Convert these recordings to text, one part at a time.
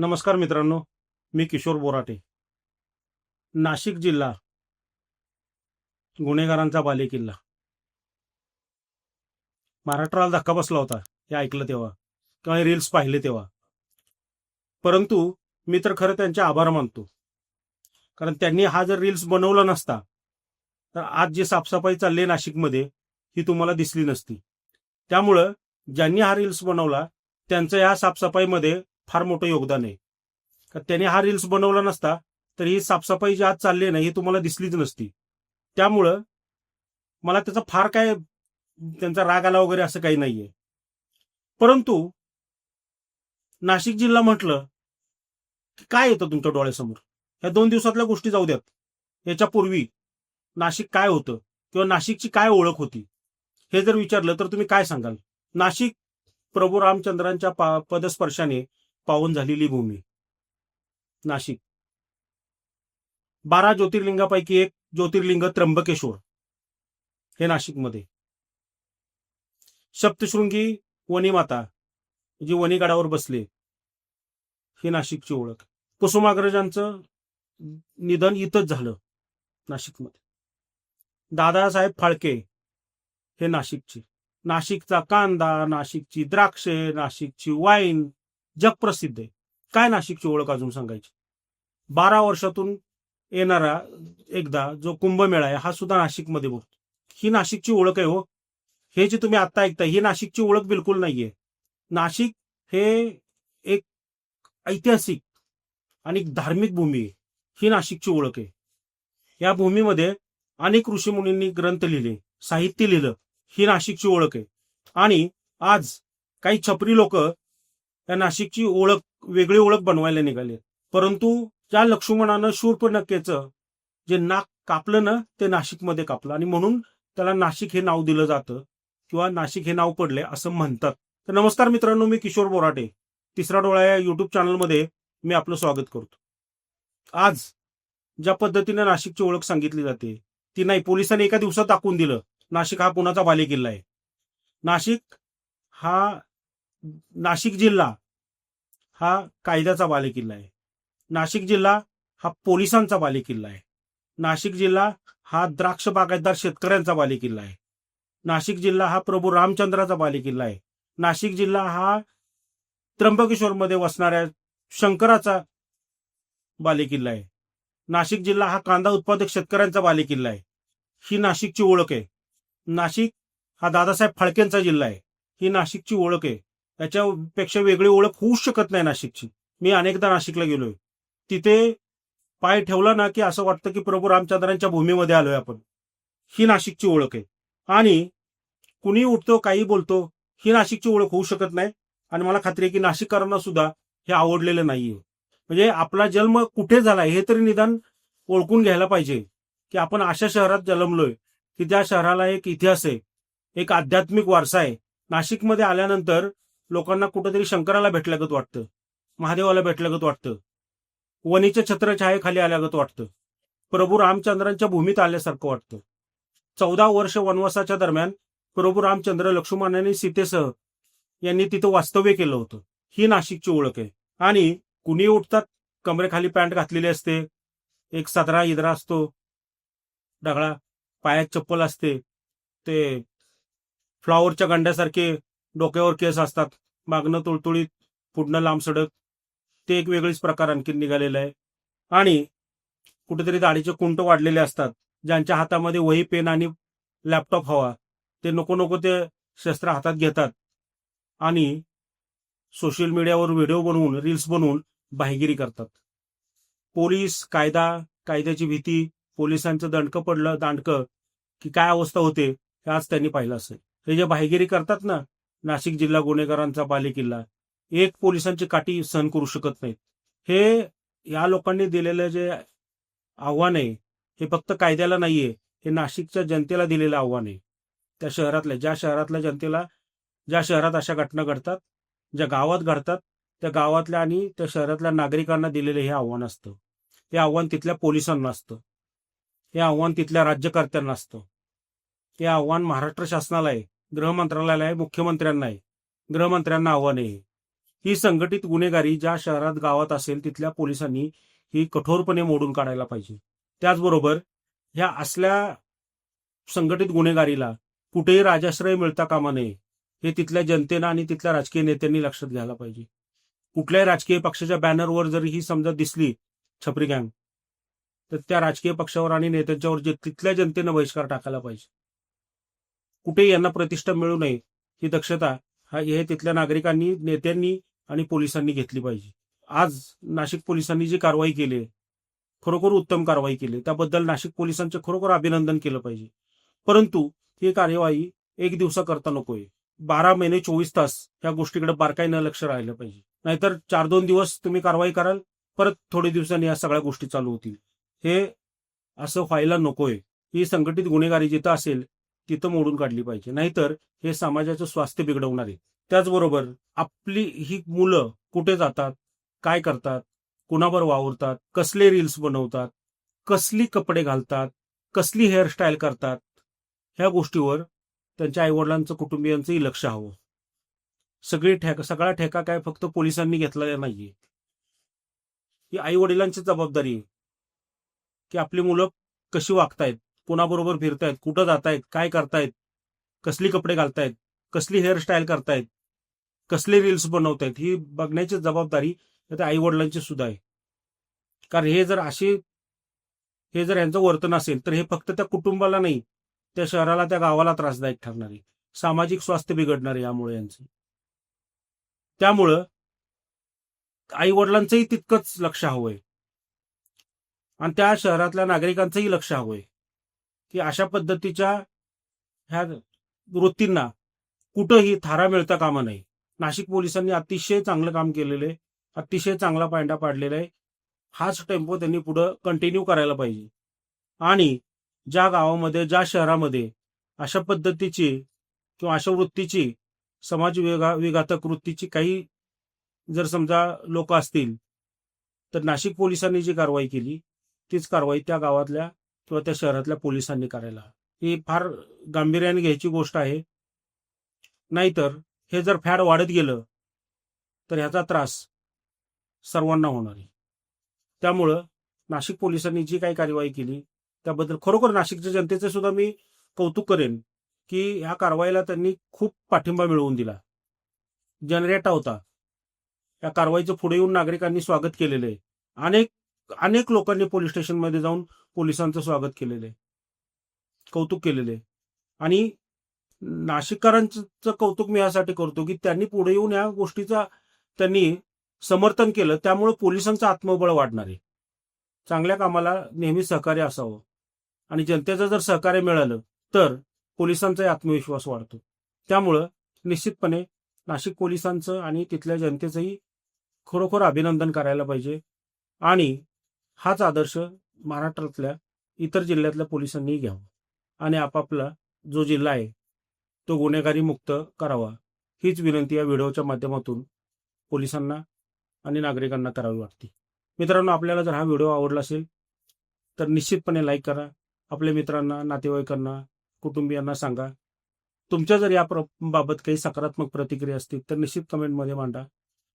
नमस्कार मित्रांनो मी किशोर बोराटे. नाशिक जिल्हा गुन्हेगारांचा बालेकिल्ला. महाराष्ट्राला धक्का बसला होता हे ऐकलं तेव्हा किंवा रील्स पाहिले तेव्हा. परंतु मी तर खरं त्यांचे आभार मानतो. कारण त्यांनी हा जर रील्स बनवला नसता तर आज जी साफसफाई चालली नाशिकमध्ये ही तुम्हाला दिसली नसती. त्यामुळं ज्यांनी हा रील्स बनवला त्यांचं या साफसफाईमध्ये फार मोठं योगदान आहे. का त्याने हा रील्स बनवला नसता तर ही साफसफाई जी आज चालली आहे ना ही तुम्हाला दिसलीच नसती. त्यामुळं मला त्याचा फार काय त्यांचा राग आला वगैरे असं काही नाहीये. परंतु नाशिक जिल्हा म्हटलं की काय येतं तुमच्या डोळ्यासमोर? या दोन दिवसातल्या गोष्टी जाऊ द्यात. याच्यापूर्वी नाशिक काय होतं किंवा नाशिकची काय ओळख होती? हे जर विचारलं तर तुम्ही काय सांगाल? नाशिक प्रभू रामचंद्रांच्या पदस्पर्शाने पावन झालेली भूमी. नाशिक. बारा ज्योतिर्लिंगापैकी एक ज्योतिर्लिंग त्र्यंबकेश्वर. हे नाशिकमध्ये. सप्तशृंगी वनीमाता जी वणीगडावर बसले. ही नाशिकची ओळख. कुसुमाग्रजांचं निधन इथंच झालं नाशिकमध्ये. दादासाहेब फाळके हे नाशिकचे. नाशिकचा कांदा नाशिकची द्राक्षे नाशिकची वाईन जगप्रसिद्ध आहे. काय नाशिकची ओळख अजून सांगायची? बारा वर्षातून येणारा एकदा जो कुंभमेळा आहे हा सुद्धा नाशिकमध्ये भरतो. ही नाशिकची ओळख आहे हो. हे जे तुम्ही आता ऐकता ही नाशिकची ओळख बिलकुल नाहीये. नाशिक हे एक ऐतिहासिक आणि धार्मिक भूमी आहे. ही नाशिकची ओळख आहे. या भूमीमध्ये अनेक ऋषीमुनींनी ग्रंथ लिहिले साहित्य लिहिलं ही नाशिकची ओळख आहे. आणि आज काही छपरी लोक या नाशिकची ओळख वेगळी ओळख बनवायला निघाले. परंतु त्या लक्ष्मणानं शूर्पणखेचं जे नाक कापलं ना ते नाशिकमध्ये कापलं. आणि म्हणून त्याला नाशिक हे नाव दिलं जातं किंवा नाशिक हे नाव पडले असं म्हणतात. तर नमस्कार मित्रांनो मी किशोर बोराटे. तिसरा डोळा या युट्यूब चॅनलमध्ये मी आपलं स्वागत करतो. आज ज्या पद्धतीने नाशिकची ओळख सांगितली जाते ती नाही. पोलिसांनी एका दिवसात दाखवून दिलं नाशिक हा पुण्याचा बालेकिल्ला आहे. नाशिक हा नाशिक जिल्हा हा कायद्याचा बालेकिल्ला आहे. नाशिक जिल्हा हा पोलिसांचा बालेकिल्ला आहे. नाशिक जिल्हा हा द्राक्ष बागायतदार शेतकऱ्यांचा बालेकिल्ला आहे. नाशिक जिल्हा हा प्रभू रामचंद्राचा बालेकिल्ला आहे. नाशिक जिल्हा हा त्र्यंबकेश्वरमध्ये वसणाऱ्या शंकराचा बालेकिल्ला आहे. नाशिक जिल्हा हा कांदा उत्पादक शेतकऱ्यांचा बालेकिल्ला आहे. ही नाशिकची ओळख आहे. नाशिक हा दादासाहेब फाळकेंचा जिल्हा आहे. ही नाशिकची ओळख आहे. याच्यापेक्षा वेगळी ओळख होऊच शकत नाही नाशिकची. मी अनेकदा नाशिकला गेलोय. तिथे पाय ठेवला ना की असं वाटतं की प्रभू रामचंद्रांच्या भूमीमध्ये आलोय आपण. ही नाशिकची ओळख आहे. आणि कुणी उठतो काही बोलतो ही नाशिकची ओळख होऊ शकत नाही. आणि मला खात्री आहे की नाशिककरांना सुद्धा हे आवडलेलं नाहीये. म्हणजे आपला जन्म कुठे झालाय हे तरी निदान ओळखून घ्यायला पाहिजे. की आपण अशा शहरात जन्मलोय की त्या शहराला एक इतिहास आहे एक आध्यात्मिक वारसा आहे. नाशिकमध्ये आल्यानंतर लोकांना कुठेतरी शंकराला भेटल्यागत वाटतं महादेवाला भेटल्यागत वाटतं वणीच्या छत्रछायेखाली आल्यागत वाटतं प्रभू रामचंद्रांच्या भूमीत आल्यासारखं वाटतं. चौदा वर्ष वनवासाच्या दरम्यान प्रभू रामचंद्र लक्ष्मणाने सीतेसह यांनी तिथं वास्तव्य केलं होतं. ही नाशिकची ओळख आहे. आणि कुणी उठतात कमरेखाली पॅन्ट घातलेली असते एक सदरा इदरा असतो डगळा पायात चप्पल असते ते फ्लॉवरच्या गंड्यासारखे डोक्यावर केस असतात. मागणं तुळतुळीत पुढणं लांब सडक ते एक वेगळीच प्रकार आणखी निघालेला आहे. आणि कुठेतरी दाढीचे कुंट वाढलेले असतात. ज्यांच्या हातामध्ये वही पेन आणि लॅपटॉप हवा. ते नको नको ते शस्त्र हातात घेतात. आणि सोशल मीडियावर व्हिडिओ बनवून रील्स बनवून बाहेगिरी करतात. पोलीस कायदा कायद्याची भीती पोलिसांचं दंडकं पडलं दांडकं की काय अवस्था होते हे आज त्यांनी पाहिलं असेल. हे जे बाहेगिरी करतात ना नाशिक जिल्हा गुन्हेगारांचा बालेकिल्ला. एक पोलिसांची काठी सहन करू शकत नाहीत. हे या लोकांनी दिलेलं जे आव्हान आहे हे फक्त कायद्याला नाहीये हे नाशिकच्या जनतेला दिलेलं आव्हान आहे. त्या शहरातल्या ज्या शहरातल्या जनतेला ज्या शहरात अशा घटना घडतात ज्या गावात घडतात त्या गावातल्या आणि त्या शहरातल्या नागरिकांना दिलेलं हे आव्हान असतं. हे आव्हान तिथल्या पोलिसांना असतं. हे आव्हान तिथल्या राज्यकर्त्यांना असतं. हे आव्हान महाराष्ट्र शासनाला आहे. गृहमंत्रालयाला आहे मुख्यमंत्र्यांना आहे गृहमंत्र्यांना आव्हान आहे ही संघटित गुन्हेगारी ज्या शहरात गावात असेल तिथल्या पोलिसांनी ही कठोरपणे मोडून काढायला पाहिजे. त्याचबरोबर ह्या असल्या संघटित गुन्हेगारीला कुठेही राजाश्रय मिळता कामा नये हे तिथल्या जनतेनं आणि तिथल्या राजकीय नेत्यांनी लक्षात घ्यायला पाहिजे. कुठल्याही राजकीय पक्षाच्या बॅनरवर जरी ही समजा दिसली छपरी गँग तर त्या राजकीय पक्षावर आणि नेत्यांच्यावर जे तिथल्या जनतेनं बहिष्कार टाकायला पाहिजे. कुठेही यांना प्रतिष्ठा मिळू नये ही दक्षता हा हे तिथल्या नागरिकांनी नेत्यांनी आणि पोलिसांनी घेतली पाहिजे. आज नाशिक पोलिसांनी जी कारवाई केली आहे, खरोखर उत्तम कारवाई केली त्याबद्दल नाशिक पोलिसांचं खरोखर अभिनंदन केलं पाहिजे. परंतु ही कार्यवाही एक दिवसाकरता नकोय. बारा महिने चोवीस तास या गोष्टीकडे बारकाईनं लक्ष राहिलं पाहिजे. नाहीतर चार दोन दिवस तुम्ही कारवाई कराल परत थोडे दिवसांनी या सगळ्या गोष्टी चालू होतील. हे असं व्हायला नकोय. ही संघटित गुन्हेगारी जिथं असेल तिथं मोडून काढली पाहिजे. नाहीतर हे समाजाचं स्वास्थ्य बिघडवणार. आहे त्याचबरोबर आपली ही मुलं कुठे जातात काय करतात कुणावर वावरतात कसले रील्स बनवतात कसली कपडे घालतात कसली हेअरस्टाईल करतात ह्या गोष्टीवर त्यांच्या आईवडिलांचं कुटुंबियांचंही लक्ष हवं. सगळी ठेका सगळा ठेका काय फक्त पोलिसांनी घेतलेला नाहीये. ही आई वडिलांची जबाबदारी आहे की आपली मुलं कशी वागतायत कोणाबरोबर फिरतायत कुठं जातायत काय करतायत कसली कपडे घालतायत कसली हेअरस्टाईल करतायत कसले रील्स बनवतायत ही बघण्याची जबाबदारी त्या आई वडिलांची सुद्धा आहे. कारण हे जर असे हे जर यांचं वर्तन असेल तर हे फक्त त्या कुटुंबाला नाही त्या शहराला त्या गावाला त्रासदायक ठरणारे सामाजिक स्वास्थ्य बिघडणारे यामुळे यांचं. त्यामुळं आई वडिलांचंही तितकंच लक्ष हवंय. आणि त्या शहरातल्या नागरिकांचंही लक्ष हवंय. की अशा पद्धतीच्या ह्या वृत्तींना कुठंही थारा मिळता कामा नाही नाशिक पोलिसांनी अतिशय चांगलं काम केलेलं आहे. अतिशय चांगला पायंडा पाडलेला आहे. हाच टेम्पो त्यांनी पुढं कंटिन्यू करायला पाहिजे. आणि ज्या गावामध्ये ज्या शहरामध्ये अशा पद्धतीची किंवा अशा वृत्तीची समाज विघा विघातक वृत्तीची काही जर समजा लोक असतील तर नाशिक पोलिसांनी जी कारवाई केली तीच कारवाई त्या गावातल्या किंवा त्या शहरातल्या पोलिसांनी करायला. ही फार गांभीर्याने घ्यायची गोष्ट आहे. नाहीतर हे जर फॅड वाढत गेलं तर ह्याचा त्रास सर्वांना होणार आहे. त्यामुळं नाशिक पोलिसांनी जी काही कार्यवाही केली त्याबद्दल खरोखर नाशिकच्या जनतेचे सुद्धा मी कौतुक करेन की ह्या कारवाईला त्यांनी खूप पाठिंबा मिळवून दिला. जनरेटा होता. या कारवाईचं पुढे येऊन नागरिकांनी स्वागत केलेलं आहे. अनेक अनेक लोकांनी पोलीस स्टेशनमध्ये जाऊन पोलिसांचं स्वागत केलेलं आहे. कौतुक केलेलं आहे. आणि नाशिककरांचं कौतुक मी यासाठी करतो की त्यांनी पुढे येऊन या गोष्टीचा त्यांनी समर्थन केलं त्यामुळे पोलिसांचं आत्मबळ वाढणार आहे. चांगल्या कामाला नेहमी सहकार्य असावं. आणि जनतेचं जर सहकार्य मिळालं तर पोलिसांचाही आत्मविश्वास वाढतो. त्यामुळं निश्चितपणे नाशिक पोलिसांचं आणि तिथल्या जनतेचंही खरोखर अभिनंदन करायला पाहिजे. आणि हाच आदर्श महाराष्ट्रातल्या इतर जिल्ह्यातल्या पोलिसांनी घ्यावा. आणि आपापला जो जिल्हा आहे तो गुन्हेगारी मुक्त करावा हीच विनंती या व्हिडिओच्या माध्यमातून पोलिसांना आणि नागरिकांना करावी वाटते. मित्रांनो आपल्याला जर हा व्हिडिओ आवडला असेल तर निश्चितपणे लाईक करा. आपल्या मित्रांना नातेवाईकांना कुटुंबियांना सांगा. तुमच्या जर या प्र- बाबत काही सकारात्मक प्रतिक्रिया असतील तर निश्चित कमेंटमध्ये मांडा.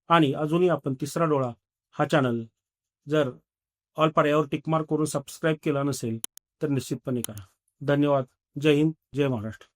आणि अजूनही आपण तिसरा डोळा हा चॅनल जर ऑल पर्यावर टिकमार्क करून सबस्क्राईब केला नसेल तर निश्चितपणे करा. धन्यवाद. जय हिंद. जय महाराष्ट्र.